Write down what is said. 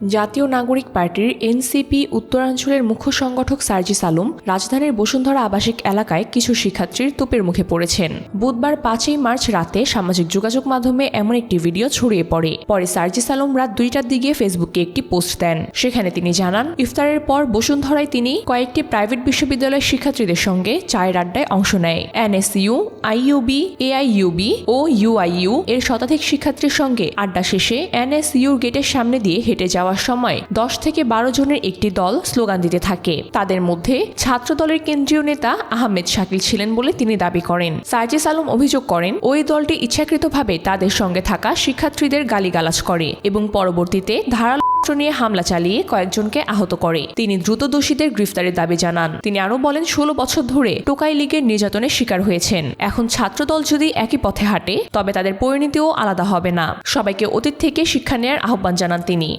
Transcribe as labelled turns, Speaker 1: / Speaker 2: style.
Speaker 1: জাতীয় নাগরিক পার্টির এনসিপি উত্তরাঞ্চলের মুখ্য সংগঠক সার্জিস আলম রাজধানীর বসুন্ধরা আবাসিক এলাকায় কিছু শিক্ষার্থীর তোপের মুখে পড়েছেন। বুধবার পাঁচই মার্চ রাতে সামাজিক যোগাযোগ মাধ্যমে এমন একটি ভিডিও ছড়িয়ে পড়ে। পরে সার্জিস আলম রাত দুইটার দিকে ফেসবুকে একটি পোস্ট দেন। সেখানে তিনি জানান, ইফতারের পর বসুন্ধরায় তিনি কয়েকটি প্রাইভেট বিশ্ববিদ্যালয়ের শিক্ষার্থীদের সঙ্গে চায়ের আড্ডায় অংশ নেয়। এনএসইউ, আইইউবি, এআইইউবি ও ইউআইইউ এর শতাধিক শিক্ষার্থীর সঙ্গে আড্ডা শেষে এনএসইউর গেটের সামনে দিয়ে হেঁটে যাওয়ার সময় দশ থেকে বারো জনের একটি দল স্লোগান দিতে থাকে। তাদের মধ্যে ছাত্র দলের কেন্দ্রীয় নেতা আহমেদ শাকিল ছিলেন বলে তিনি দাবি করেন। সার্জিস আলম অভিযোগ করেন, ওই দলটি ইচ্ছাকৃতভাবে তাদের সঙ্গে থাকা শিক্ষার্থীদের গালিগালাজ করে এবং পরবর্তীতে ধারালো নিয়ে হামলা চালিয়ে কয়েকজনকে আহত করে। তিনি দ্রুত দোষীদের গ্রেফতারের দাবি জানান। তিনি আরও বলেন, ষোলো বছর ধরে টোকাই লীগের নির্যাতনের শিকার হয়েছেন। এখন ছাত্রদল যদি একই পথে হাঁটে, তবে তাদের পরিণতিও আলাদা হবে না। সবাইকে অতীত থেকে শিক্ষা নেওয়ার আহ্বান জানান তিনি।